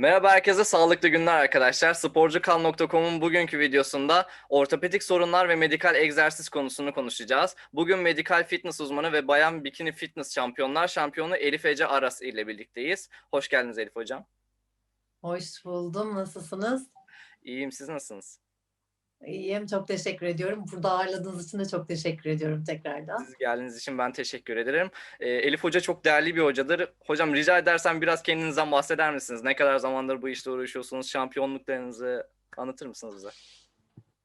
Merhaba herkese, sağlıklı günler arkadaşlar. Sporcukal.com'un bugünkü videosunda ortopedik sorunlar ve medikal egzersiz konusunu konuşacağız. Bugün medikal fitness uzmanı ve bayan bikini fitness şampiyonlar şampiyonu Elif Ece Aras ile birlikteyiz. Hoş geldiniz Elif Hocam. Hoş buldum. Nasılsınız? İyiyim, siz nasılsınız? İyiyim. Çok teşekkür ediyorum. Burada ağırladığınız için de çok teşekkür ediyorum tekrardan. Siz geldiğiniz için ben teşekkür ederim. Ee, Elif Hoca çok değerli bir hocadır. Hocam rica edersem biraz kendinizden bahseder misiniz? Ne kadar zamandır bu işte uğraşıyorsunuz? Şampiyonluklarınızı anlatır mısınız bize?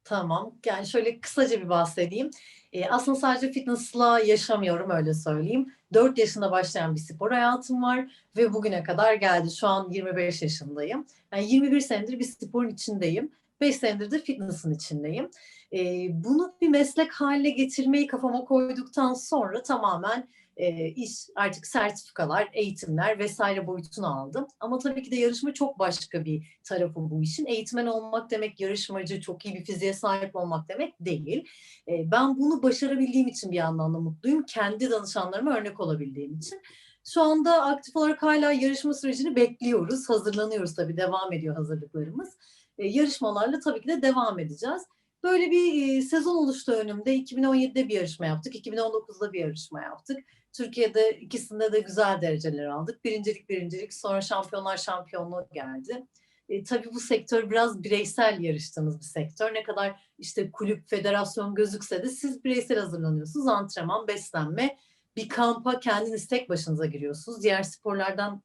Tamam. Yani şöyle kısaca bir bahsedeyim. Ee, aslında sadece fitnessla yaşamıyorum öyle söyleyeyim. 4 yaşında başlayan bir spor hayatım var ve bugüne kadar geldi. Şu an 25 yaşındayım. Yani 21 senedir bir sporun içindeyim. 5 senedir de fitness'ın içindeyim. Ee, bunu bir meslek haline getirmeyi kafama koyduktan sonra tamamen e, iş artık sertifikalar, eğitimler vesaire boyutunu aldım. Ama tabii ki de yarışma çok başka bir tarafı bu işin. Eğitmen olmak demek yarışmacı, çok iyi bir fiziğe sahip olmak demek değil. E, ben bunu başarabildiğim için bir yandan da mutluyum. Kendi danışanlarıma örnek olabildiğim için. Şu anda aktif olarak hala yarışma sürecini bekliyoruz. Hazırlanıyoruz tabii, devam ediyor hazırlıklarımız. E, yarışmalarla tabii ki de devam edeceğiz. Böyle bir e, sezon oluştu önümde. 2017'de bir yarışma yaptık, 2019'da bir yarışma yaptık. Türkiye'de ikisinde de güzel dereceler aldık. Birincilik birincilik sonra şampiyonlar şampiyonluğu geldi. E, tabii bu sektör biraz bireysel yarıştığımız bir sektör. Ne kadar işte kulüp, federasyon gözükse de siz bireysel hazırlanıyorsunuz. Antrenman, beslenme, bir kampa kendiniz tek başınıza giriyorsunuz. Diğer sporlardan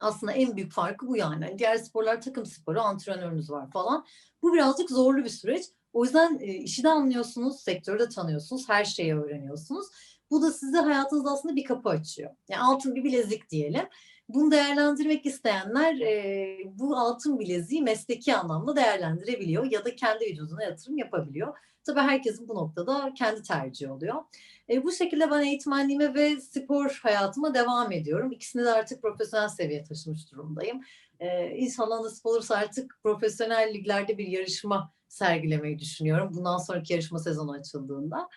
aslında en büyük farkı bu yani. yani diğer sporlar takım sporu, antrenörünüz var falan. Bu birazcık zorlu bir süreç. O yüzden e, işi de anlıyorsunuz, sektörü de tanıyorsunuz, her şeyi öğreniyorsunuz. Bu da size hayatınızda aslında bir kapı açıyor. Yani altın bir bilezik diyelim. Bunu değerlendirmek isteyenler e, bu altın bileziği mesleki anlamda değerlendirebiliyor ya da kendi vücuduna yatırım yapabiliyor. Tabii herkesin bu noktada kendi tercihi oluyor. E, bu şekilde ben eğitmenliğime ve spor hayatıma devam ediyorum. İkisini de artık profesyonel seviyeye taşımış durumdayım. E, inşallah nasip olursa artık profesyonel liglerde bir yarışma sergilemeyi düşünüyorum. Bundan sonraki yarışma sezonu açıldığında.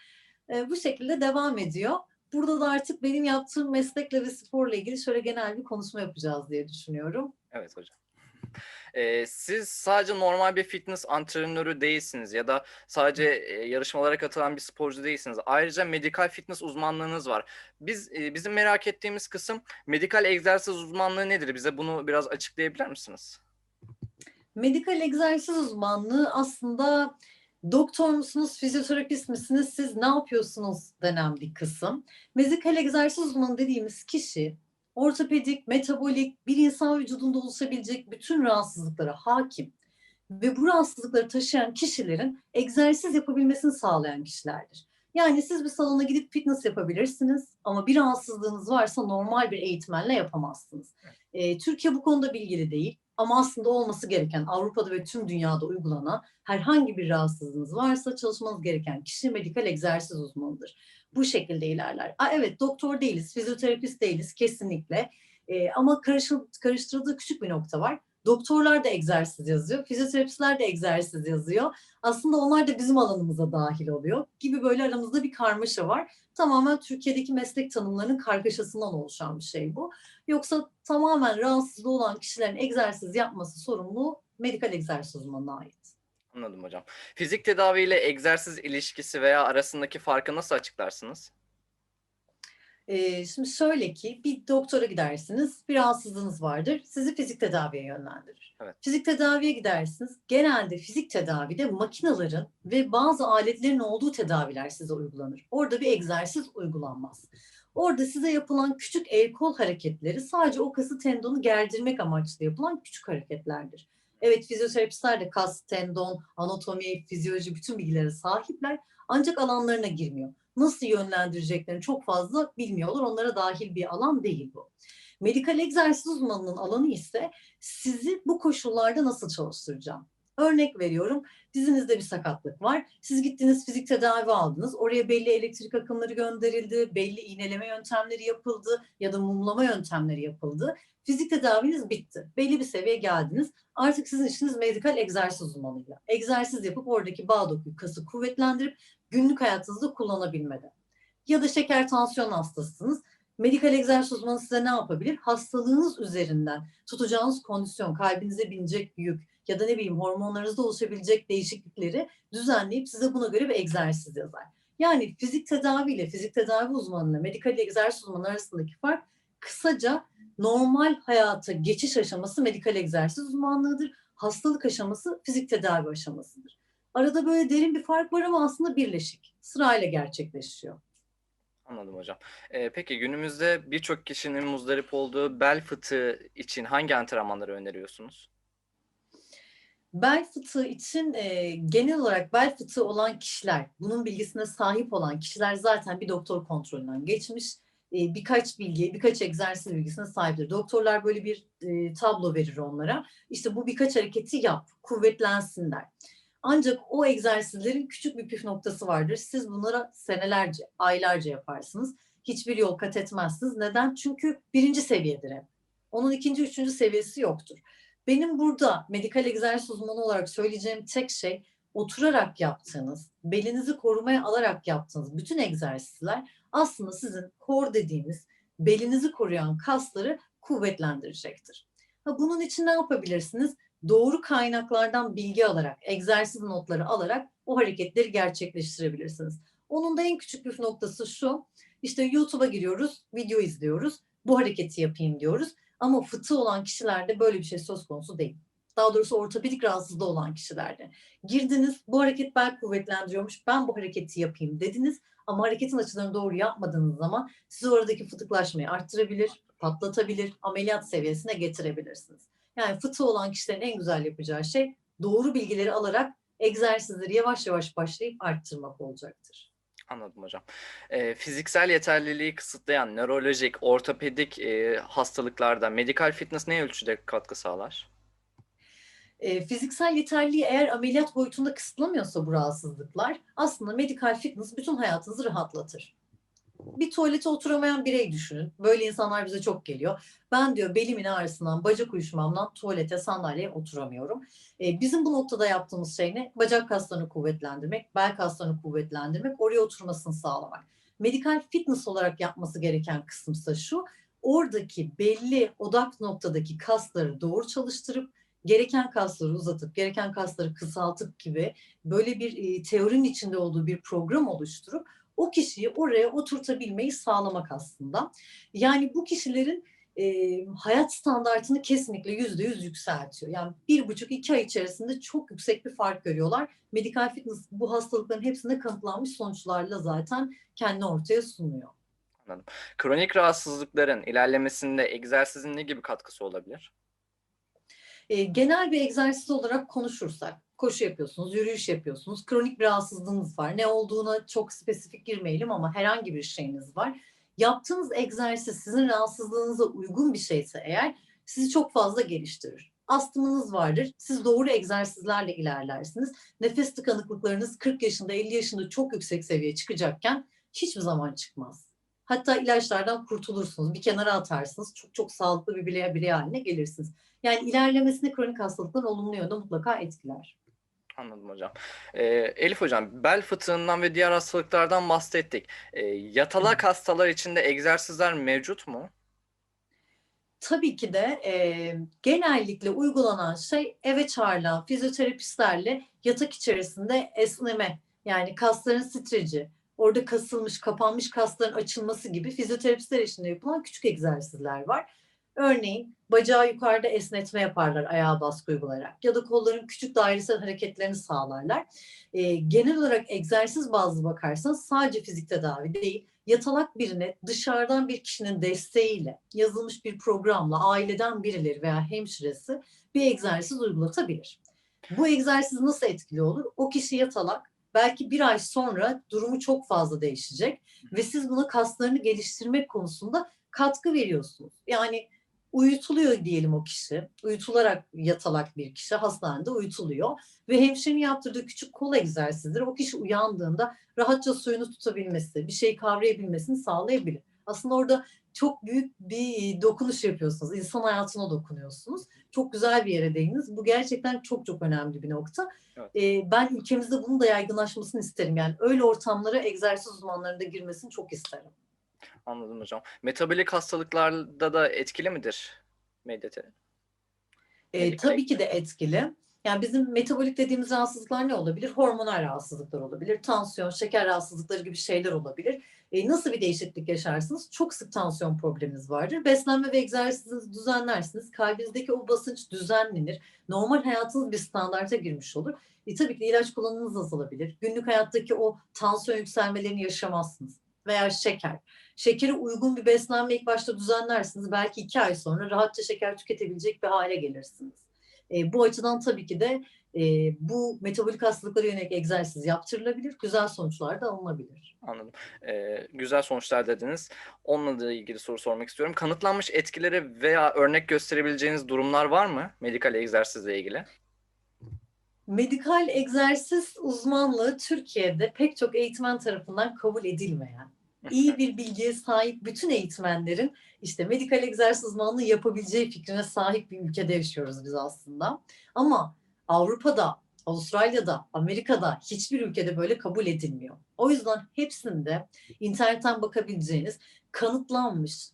E, bu şekilde devam ediyor. Burada da artık benim yaptığım meslekle ve sporla ilgili şöyle genel bir konuşma yapacağız diye düşünüyorum. Evet hocam. Ee, siz sadece normal bir fitness antrenörü değilsiniz ya da sadece e, yarışmalara katılan bir sporcu değilsiniz. Ayrıca medikal fitness uzmanlığınız var. Biz e, bizim merak ettiğimiz kısım medikal egzersiz uzmanlığı nedir? Bize bunu biraz açıklayabilir misiniz? Medikal egzersiz uzmanlığı aslında doktor musunuz, fizyoterapist misiniz, siz ne yapıyorsunuz denen bir kısım. Medikal egzersiz uzmanı dediğimiz kişi ortopedik, metabolik, bir insan vücudunda oluşabilecek bütün rahatsızlıklara hakim ve bu rahatsızlıkları taşıyan kişilerin egzersiz yapabilmesini sağlayan kişilerdir. Yani siz bir salona gidip fitness yapabilirsiniz ama bir rahatsızlığınız varsa normal bir eğitmenle yapamazsınız. Ee, Türkiye bu konuda bilgili değil ama aslında olması gereken Avrupa'da ve tüm dünyada uygulanan herhangi bir rahatsızlığınız varsa çalışmanız gereken kişi medikal egzersiz uzmanıdır bu şekilde ilerler. Aa, evet doktor değiliz, fizyoterapist değiliz kesinlikle. Ee, ama karışıl, karıştırıldığı küçük bir nokta var. Doktorlar da egzersiz yazıyor, fizyoterapistler de egzersiz yazıyor. Aslında onlar da bizim alanımıza dahil oluyor gibi böyle aramızda bir karmaşa var. Tamamen Türkiye'deki meslek tanımlarının kargaşasından oluşan bir şey bu. Yoksa tamamen rahatsız olan kişilerin egzersiz yapması sorumlu medikal egzersiz uzmanına ait. Anladım hocam. Fizik tedavi ile egzersiz ilişkisi veya arasındaki farkı nasıl açıklarsınız? Ee, şimdi şöyle ki bir doktora gidersiniz, bir rahatsızlığınız vardır, sizi fizik tedaviye yönlendirir. Evet. Fizik tedaviye gidersiniz, genelde fizik tedavide makinelerin ve bazı aletlerin olduğu tedaviler size uygulanır. Orada bir egzersiz uygulanmaz. Orada size yapılan küçük el kol hareketleri sadece o kası tendonu gerdirmek amaçlı yapılan küçük hareketlerdir. Evet fizyoterapistler de kas, tendon, anatomi, fizyoloji bütün bilgilere sahipler ancak alanlarına girmiyor. Nasıl yönlendireceklerini çok fazla bilmiyorlar. Onlara dahil bir alan değil bu. Medikal egzersiz uzmanının alanı ise sizi bu koşullarda nasıl çalıştıracağım? Örnek veriyorum, dizinizde bir sakatlık var. Siz gittiniz fizik tedavi aldınız. Oraya belli elektrik akımları gönderildi, belli iğneleme yöntemleri yapıldı ya da mumlama yöntemleri yapıldı. Fizik tedaviniz bitti. Belli bir seviyeye geldiniz. Artık sizin işiniz medikal egzersiz uzmanıyla. Egzersiz yapıp oradaki bağ dokuyu, kası kuvvetlendirip günlük hayatınızda kullanabilmede. Ya da şeker tansiyon hastasısınız. Medikal egzersiz uzmanı size ne yapabilir? Hastalığınız üzerinden tutacağınız kondisyon, kalbinize binecek yük ya da ne bileyim hormonlarınızda oluşabilecek değişiklikleri düzenleyip size buna göre bir egzersiz yazar. Yani fizik tedavi ile fizik tedavi uzmanıyla medikal egzersiz uzmanı arasındaki fark kısaca normal hayata geçiş aşaması medikal egzersiz uzmanlığıdır. Hastalık aşaması fizik tedavi aşamasıdır. Arada böyle derin bir fark var ama aslında birleşik. Sırayla gerçekleşiyor. Anladım hocam. Ee, peki günümüzde birçok kişinin muzdarip olduğu bel fıtığı için hangi antrenmanları öneriyorsunuz? Bel fıtığı için e, genel olarak bel fıtığı olan kişiler, bunun bilgisine sahip olan kişiler zaten bir doktor kontrolünden geçmiş. E, birkaç bilgi, birkaç egzersiz bilgisine sahiptir. Doktorlar böyle bir e, tablo verir onlara. İşte bu birkaç hareketi yap, kuvvetlensinler. Ancak o egzersizlerin küçük bir püf noktası vardır. Siz bunlara senelerce, aylarca yaparsınız. Hiçbir yol kat etmezsiniz. Neden? Çünkü birinci seviyedir hep. Onun ikinci, üçüncü seviyesi yoktur. Benim burada medikal egzersiz uzmanı olarak söyleyeceğim tek şey oturarak yaptığınız, belinizi korumaya alarak yaptığınız bütün egzersizler aslında sizin core dediğimiz belinizi koruyan kasları kuvvetlendirecektir. Ha, bunun için ne yapabilirsiniz? Doğru kaynaklardan bilgi alarak, egzersiz notları alarak o hareketleri gerçekleştirebilirsiniz. Onun da en küçük bir noktası şu. İşte YouTube'a giriyoruz, video izliyoruz. Bu hareketi yapayım diyoruz. Ama fıtığı olan kişilerde böyle bir şey söz konusu değil. Daha doğrusu ortopedik rahatsızlığı olan kişilerde. Girdiniz, bu hareket bel kuvvetlendiriyormuş, ben bu hareketi yapayım dediniz. Ama hareketin açılarını doğru yapmadığınız zaman siz oradaki fıtıklaşmayı arttırabilir, patlatabilir, ameliyat seviyesine getirebilirsiniz. Yani fıtığı olan kişilerin en güzel yapacağı şey doğru bilgileri alarak egzersizleri yavaş yavaş başlayıp arttırmak olacaktır. Anladım hocam. Ee, fiziksel yeterliliği kısıtlayan nörolojik, ortopedik e, hastalıklarda medikal fitness ne ölçüde katkı sağlar? E, fiziksel yeterliliği eğer ameliyat boyutunda kısıtlamıyorsa bu rahatsızlıklar aslında medikal fitness bütün hayatınızı rahatlatır. Bir tuvalete oturamayan birey düşünün. Böyle insanlar bize çok geliyor. Ben diyor belimin ağrısından, bacak uyuşmamdan tuvalete, sandalyeye oturamıyorum. E, bizim bu noktada yaptığımız şey ne? Bacak kaslarını kuvvetlendirmek, bel kaslarını kuvvetlendirmek, oraya oturmasını sağlamak. Medikal fitness olarak yapması gereken kısımsa şu, oradaki belli odak noktadaki kasları doğru çalıştırıp, gereken kasları uzatıp, gereken kasları kısaltıp gibi böyle bir e, teorinin içinde olduğu bir program oluşturup o kişiyi oraya oturtabilmeyi sağlamak aslında. Yani bu kişilerin e, hayat standartını kesinlikle yüzde yüz yükseltiyor. Yani bir buçuk iki ay içerisinde çok yüksek bir fark görüyorlar. Medikal fitness bu hastalıkların hepsinde kanıtlanmış sonuçlarla zaten kendini ortaya sunuyor. Kronik rahatsızlıkların ilerlemesinde egzersizin ne gibi katkısı olabilir? E, genel bir egzersiz olarak konuşursak, koşu yapıyorsunuz, yürüyüş yapıyorsunuz, kronik bir rahatsızlığınız var. Ne olduğuna çok spesifik girmeyelim ama herhangi bir şeyiniz var. Yaptığınız egzersiz sizin rahatsızlığınıza uygun bir şeyse eğer sizi çok fazla geliştirir. Astımınız vardır. Siz doğru egzersizlerle ilerlersiniz. Nefes tıkanıklıklarınız 40 yaşında, 50 yaşında çok yüksek seviyeye çıkacakken hiçbir zaman çıkmaz. Hatta ilaçlardan kurtulursunuz. Bir kenara atarsınız. Çok çok sağlıklı bir birey, birey haline gelirsiniz. Yani ilerlemesini kronik hastalıkların olumlu yönde mutlaka etkiler. Anladım hocam. Ee, Elif hocam, bel fıtığından ve diğer hastalıklardan bahsettik. Ee, yatalak hastalar için de egzersizler mevcut mu? Tabii ki de e, genellikle uygulanan şey eve çağrılan fizyoterapistlerle yatak içerisinde esneme yani kasların streci, orada kasılmış, kapanmış kasların açılması gibi fizyoterapistler eşliğinde yapılan küçük egzersizler var. Örneğin bacağı yukarıda esnetme yaparlar ayağa baskı uygulayarak ya da kolların küçük dairesel hareketlerini sağlarlar. E, genel olarak egzersiz bazlı bakarsanız sadece fizik tedavi değil, yatalak birine dışarıdan bir kişinin desteğiyle yazılmış bir programla aileden birileri veya hemşiresi bir egzersiz uygulatabilir. Bu egzersiz nasıl etkili olur? O kişi yatalak belki bir ay sonra durumu çok fazla değişecek ve siz buna kaslarını geliştirmek konusunda katkı veriyorsunuz. Yani uyutuluyor diyelim o kişi. Uyutularak yatalak bir kişi hastanede uyutuluyor. Ve hemşirenin yaptırdığı küçük kol egzersizleri o kişi uyandığında rahatça suyunu tutabilmesi, bir şey kavrayabilmesini sağlayabilir. Aslında orada çok büyük bir dokunuş yapıyorsunuz. İnsan hayatına dokunuyorsunuz. Çok güzel bir yere değindiniz. Bu gerçekten çok çok önemli bir nokta. Evet. Ee, ben ülkemizde bunun da yaygınlaşmasını isterim. Yani öyle ortamlara egzersiz uzmanlarının da girmesini çok isterim. Anladım hocam. Metabolik hastalıklarda da etkili midir MDT? E, Medikal tabii ki de etkili. Yani bizim metabolik dediğimiz rahatsızlıklar ne olabilir? Hormonal rahatsızlıklar olabilir, tansiyon, şeker rahatsızlıkları gibi şeyler olabilir. E, nasıl bir değişiklik yaşarsınız? Çok sık tansiyon probleminiz vardır. Beslenme ve egzersizinizi düzenlersiniz. Kalbinizdeki o basınç düzenlenir. Normal hayatınız bir standarta girmiş olur. E, tabii ki ilaç kullanımınız azalabilir. Günlük hayattaki o tansiyon yükselmelerini yaşamazsınız. Veya şeker. Şekere uygun bir beslenme ilk başta düzenlersiniz. Belki iki ay sonra rahatça şeker tüketebilecek bir hale gelirsiniz. E, bu açıdan tabii ki de e, bu metabolik hastalıklara yönelik egzersiz yaptırılabilir. Güzel sonuçlar da alınabilir. Anladım. Ee, güzel sonuçlar dediniz. Onunla da ilgili soru sormak istiyorum. Kanıtlanmış etkileri veya örnek gösterebileceğiniz durumlar var mı medikal egzersizle ilgili? Medikal egzersiz uzmanlığı Türkiye'de pek çok eğitmen tarafından kabul edilmeyen, iyi bir bilgiye sahip bütün eğitmenlerin işte medikal egzersiz uzmanlığı yapabileceği fikrine sahip bir ülkede yaşıyoruz biz aslında. Ama Avrupa'da, Avustralya'da, Amerika'da hiçbir ülkede böyle kabul edilmiyor. O yüzden hepsinde internetten bakabileceğiniz kanıtlanmış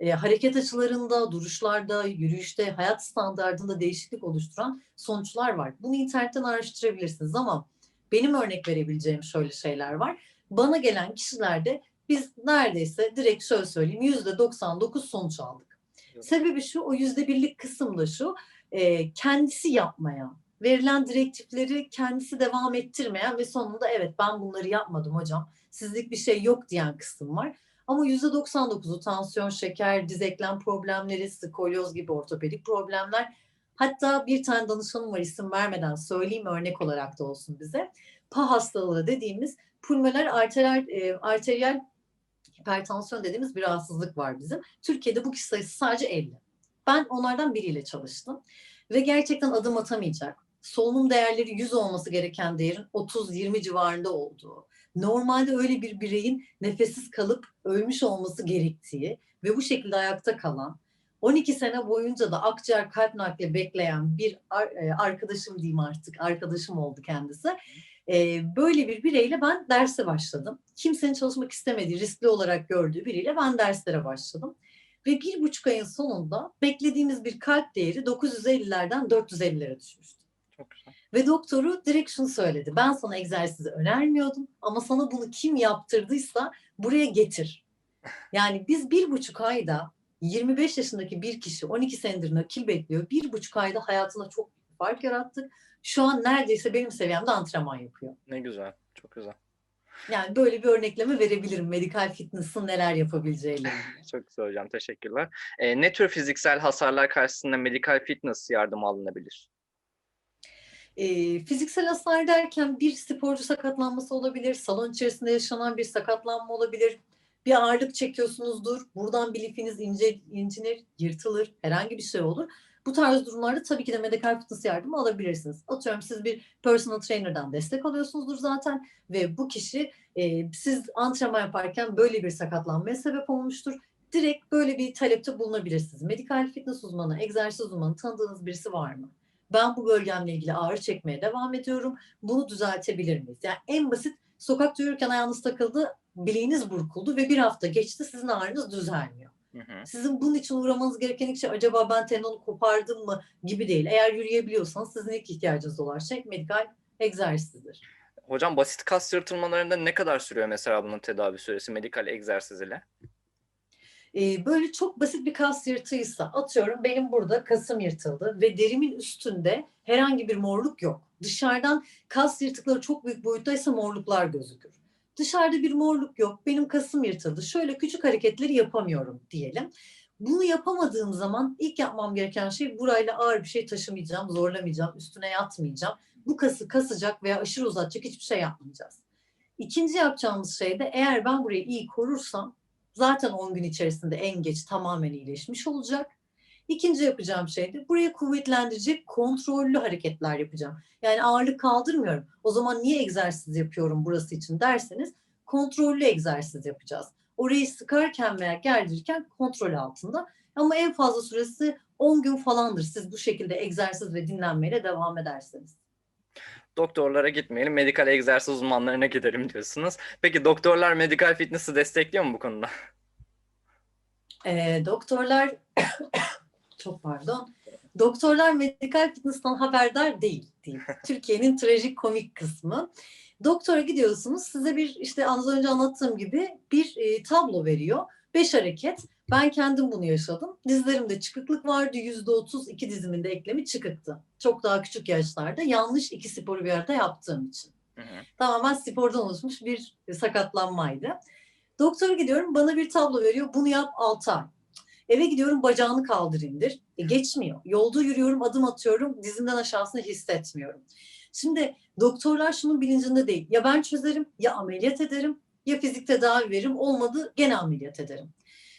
e, hareket açılarında, duruşlarda, yürüyüşte, hayat standartında değişiklik oluşturan sonuçlar var. Bunu internetten araştırabilirsiniz ama benim örnek verebileceğim şöyle şeyler var. Bana gelen kişilerde biz neredeyse direkt şöyle söyleyeyim yüzde 99 sonuç aldık. Evet. Sebebi şu o yüzde birlik kısım da şu e, kendisi yapmayan verilen direktifleri kendisi devam ettirmeyen ve sonunda evet ben bunları yapmadım hocam sizlik bir şey yok diyen kısım var. Ama yüzde 99'u tansiyon, şeker, diz eklem problemleri, skolyoz gibi ortopedik problemler. Hatta bir tane danışanım var isim vermeden söyleyeyim örnek olarak da olsun bize. PA hastalığı dediğimiz pulmoner arteriyel, e, arteriyel hipertansiyon dediğimiz bir rahatsızlık var bizim. Türkiye'de bu kişi sayısı sadece 50. Ben onlardan biriyle çalıştım. Ve gerçekten adım atamayacak. Solunum değerleri 100 olması gereken değerin 30-20 civarında olduğu. Normalde öyle bir bireyin nefessiz kalıp ölmüş olması gerektiği ve bu şekilde ayakta kalan 12 sene boyunca da akciğer kalp nakli bekleyen bir e, arkadaşım diyeyim artık arkadaşım oldu kendisi. E, Böyle bir bireyle ben derse başladım. Kimsenin çalışmak istemediği, riskli olarak gördüğü biriyle ben derslere başladım. Ve bir buçuk ayın sonunda beklediğimiz bir kalp değeri 950'lerden 450'lere düşmüştü. Çok güzel. Ve doktoru direkt şunu söyledi. Ben sana egzersizi önermiyordum ama sana bunu kim yaptırdıysa buraya getir. Yani biz bir buçuk ayda 25 yaşındaki bir kişi 12 senedir nakil bekliyor. Bir buçuk ayda hayatına çok fark yarattık. Şu an neredeyse benim seviyemde antrenman yapıyor. Ne güzel. Çok güzel. Yani böyle bir örnekleme verebilirim. Medikal fitness'ın neler yapabileceğiyle. Çok güzel hocam. Teşekkürler. Ee, ne tür fiziksel hasarlar karşısında medikal fitness yardımı alınabilir? E, fiziksel hasar derken bir sporcu sakatlanması olabilir, salon içerisinde yaşanan bir sakatlanma olabilir, bir ağırlık çekiyorsunuzdur, buradan bir lifiniz ince, incinir, yırtılır, herhangi bir şey olur. Bu tarz durumlarda tabii ki de medikal fitness yardımı alabilirsiniz. Atıyorum siz bir personal trainer'dan destek alıyorsunuzdur zaten ve bu kişi e, siz antrenman yaparken böyle bir sakatlanmaya sebep olmuştur. Direkt böyle bir talepte bulunabilirsiniz. Medikal fitness uzmanı, egzersiz uzmanı tanıdığınız birisi var mı? Ben bu bölgemle ilgili ağrı çekmeye devam ediyorum. Bunu düzeltebilir miyiz? Yani en basit sokakta yürürken ayağınız takıldı, bileğiniz burkuldu ve bir hafta geçti sizin ağrınız düzelmiyor. Hı hı. Sizin bunun için uğramanız gereken ilk şey acaba ben tendonu kopardım mı gibi değil. Eğer yürüyebiliyorsanız sizin ilk ihtiyacınız olan şey medikal egzersizdir. Hocam basit kas yırtılmalarında ne kadar sürüyor mesela bunun tedavi süresi medikal egzersiz ile? Ee, böyle çok basit bir kas yırtığıysa atıyorum benim burada kasım yırtıldı ve derimin üstünde herhangi bir morluk yok. Dışarıdan kas yırtıkları çok büyük boyuttaysa morluklar gözükür. Dışarıda bir morluk yok. Benim kasım yırtıldı. Şöyle küçük hareketleri yapamıyorum diyelim. Bunu yapamadığım zaman ilk yapmam gereken şey burayla ağır bir şey taşımayacağım, zorlamayacağım, üstüne yatmayacağım. Bu kası kasacak veya aşırı uzatacak hiçbir şey yapmayacağız. İkinci yapacağımız şey de eğer ben burayı iyi korursam zaten 10 gün içerisinde en geç tamamen iyileşmiş olacak. İkinci yapacağım şey de buraya kuvvetlendirecek kontrollü hareketler yapacağım. Yani ağırlık kaldırmıyorum. O zaman niye egzersiz yapıyorum burası için derseniz kontrollü egzersiz yapacağız. Orayı sıkarken veya gerdirirken kontrol altında. Ama en fazla süresi 10 gün falandır siz bu şekilde egzersiz ve dinlenmeyle devam ederseniz. Doktorlara gitmeyelim, medikal egzersiz uzmanlarına gidelim diyorsunuz. Peki doktorlar medikal fitness'i destekliyor mu bu konuda? Ee, doktorlar çok pardon. Doktorlar medikal fitness'tan haberdar değil diyeyim. Türkiye'nin trajik komik kısmı. Doktora gidiyorsunuz size bir işte az önce anlattığım gibi bir e, tablo veriyor. Beş hareket. Ben kendim bunu yaşadım. Dizlerimde çıkıklık vardı. Yüzde otuz iki dizimin de eklemi çıkıktı. Çok daha küçük yaşlarda yanlış iki sporu bir arada yaptığım için Hı hı. tamamen spordan oluşmuş bir sakatlanmaydı. Doktora gidiyorum bana bir tablo veriyor. Bunu yap 6 ay. Eve gidiyorum bacağını kaldır indir. E, geçmiyor. Yolda yürüyorum adım atıyorum dizimden aşağısını hissetmiyorum. Şimdi doktorlar şunun bilincinde değil. Ya ben çözerim ya ameliyat ederim ya fizik tedavi veririm olmadı gene ameliyat ederim.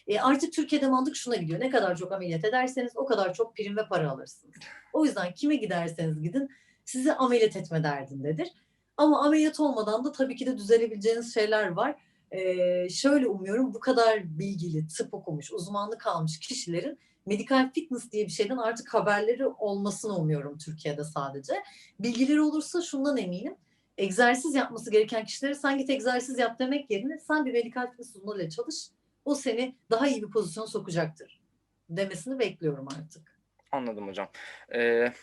E, artık Türkiye'de mantık şuna gidiyor. Ne kadar çok ameliyat ederseniz o kadar çok prim ve para alırsınız. O yüzden kime giderseniz gidin sizi ameliyat etme derdindedir. Ama ameliyat olmadan da tabii ki de düzelebileceğiniz şeyler var. Ee, şöyle umuyorum bu kadar bilgili, tıp okumuş, uzmanlık almış kişilerin medikal fitness diye bir şeyden artık haberleri olmasını umuyorum Türkiye'de sadece. Bilgileri olursa şundan eminim. Egzersiz yapması gereken kişilere sen git egzersiz yap demek yerine sen bir medikal fitness uzmanıyla çalış. O seni daha iyi bir pozisyona sokacaktır demesini bekliyorum artık. Anladım hocam. Ee,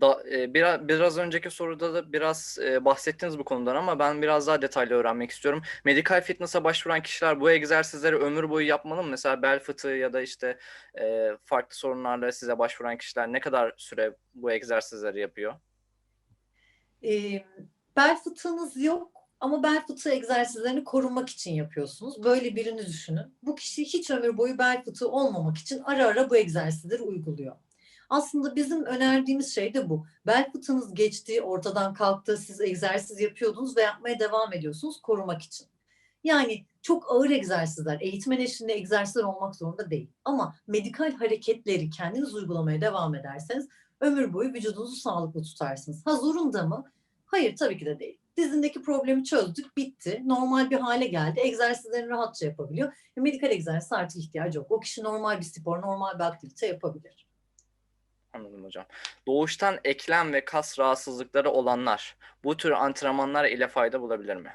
da, e, biraz, biraz önceki soruda da biraz e, bahsettiniz bu konudan ama ben biraz daha detaylı öğrenmek istiyorum. Medikal fitness'a başvuran kişiler bu egzersizleri ömür boyu yapmalı mı? Mesela bel fıtığı ya da işte e, farklı sorunlarla size başvuran kişiler ne kadar süre bu egzersizleri yapıyor? E, bel fıtığınız yok ama bel fıtığı egzersizlerini korunmak için yapıyorsunuz. Böyle birini düşünün. Bu kişi hiç ömür boyu bel fıtığı olmamak için ara ara bu egzersizleri uyguluyor. Aslında bizim önerdiğimiz şey de bu. Bel fıtığınız geçti, ortadan kalktı, siz egzersiz yapıyordunuz ve yapmaya devam ediyorsunuz korumak için. Yani çok ağır egzersizler, eğitmen eşliğinde egzersizler olmak zorunda değil. Ama medikal hareketleri kendiniz uygulamaya devam ederseniz ömür boyu vücudunuzu sağlıklı tutarsınız. Ha zorunda mı? Hayır tabii ki de değil. Dizindeki problemi çözdük, bitti. Normal bir hale geldi. Egzersizlerini rahatça yapabiliyor. E, medikal egzersiz artık ihtiyacı yok. O kişi normal bir spor, normal bir aktivite yapabilir. Anladım hocam. Doğuştan eklem ve kas rahatsızlıkları olanlar bu tür antrenmanlar ile fayda bulabilir mi?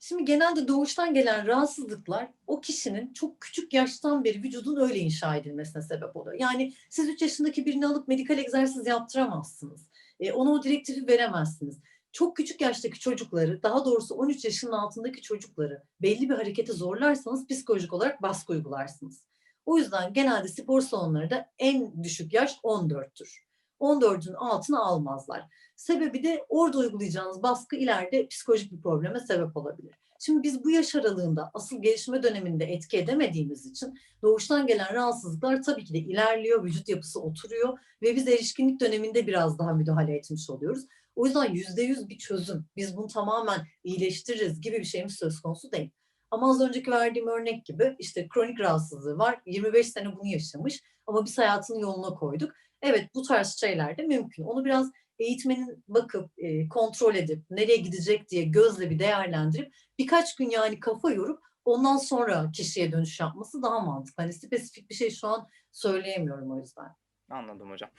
Şimdi genelde doğuştan gelen rahatsızlıklar o kişinin çok küçük yaştan beri vücudun öyle inşa edilmesine sebep oluyor. Yani siz 3 yaşındaki birini alıp medikal egzersiz yaptıramazsınız. E, ona o direktifi veremezsiniz. Çok küçük yaştaki çocukları, daha doğrusu 13 yaşının altındaki çocukları belli bir harekete zorlarsanız psikolojik olarak baskı uygularsınız. O yüzden genelde spor salonları da en düşük yaş 14'tür. 14'ün altına almazlar. Sebebi de orada uygulayacağınız baskı ileride psikolojik bir probleme sebep olabilir. Şimdi biz bu yaş aralığında asıl gelişme döneminde etki edemediğimiz için doğuştan gelen rahatsızlıklar tabii ki de ilerliyor, vücut yapısı oturuyor ve biz erişkinlik döneminde biraz daha müdahale etmiş oluyoruz. O yüzden yüzde yüz bir çözüm, biz bunu tamamen iyileştiririz gibi bir şeyimiz söz konusu değil. Ama az önceki verdiğim örnek gibi işte kronik rahatsızlığı var, 25 sene bunu yaşamış ama biz hayatını yoluna koyduk. Evet bu tarz şeyler de mümkün. Onu biraz eğitmenin bakıp e, kontrol edip nereye gidecek diye gözle bir değerlendirip birkaç gün yani kafa yorup ondan sonra kişiye dönüş yapması daha mantıklı. Hani spesifik bir şey şu an söyleyemiyorum o yüzden. Anladım hocam.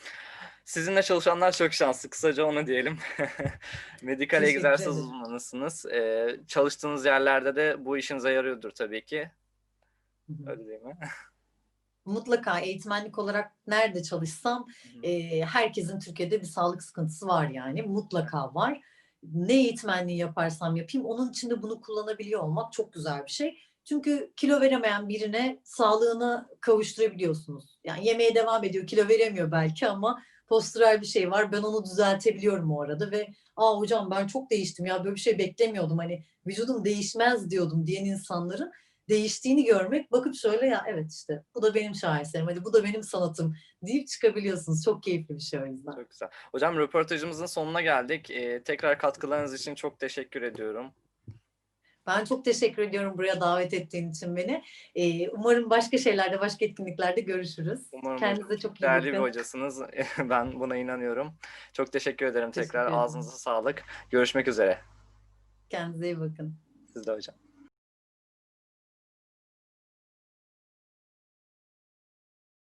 Sizinle çalışanlar çok şanslı. Kısaca onu diyelim. Medikal Teşekkür egzersiz ederim. uzmanısınız. Ee, çalıştığınız yerlerde de bu işinize yarıyordur tabii ki. Öyle değil mi? Mutlaka eğitmenlik olarak nerede çalışsam e, herkesin Türkiye'de bir sağlık sıkıntısı var yani mutlaka var. Ne eğitmenliği yaparsam yapayım onun için de bunu kullanabiliyor olmak çok güzel bir şey. Çünkü kilo veremeyen birine sağlığını kavuşturabiliyorsunuz. Yani yemeye devam ediyor, kilo veremiyor belki ama postural bir şey var. Ben onu düzeltebiliyorum o arada ve aa hocam ben çok değiştim ya böyle bir şey beklemiyordum. Hani vücudum değişmez diyordum diyen insanların değiştiğini görmek bakıp şöyle ya evet işte bu da benim şaheserim hadi bu da benim sanatım deyip çıkabiliyorsunuz. Çok keyifli bir şey o yüzden. Çok güzel. Hocam röportajımızın sonuna geldik. Ee, tekrar katkılarınız için çok teşekkür ediyorum. Ben çok teşekkür ediyorum buraya davet ettiğin için beni. Ee, umarım başka şeylerde, başka etkinliklerde görüşürüz. Umarım Kendinize çok iyi değerli bir bakın. hocasınız. ben buna inanıyorum. Çok teşekkür ederim Teşekkür tekrar. ederim. Ağzınıza sağlık. Görüşmek üzere. Kendinize iyi bakın. Siz de hocam.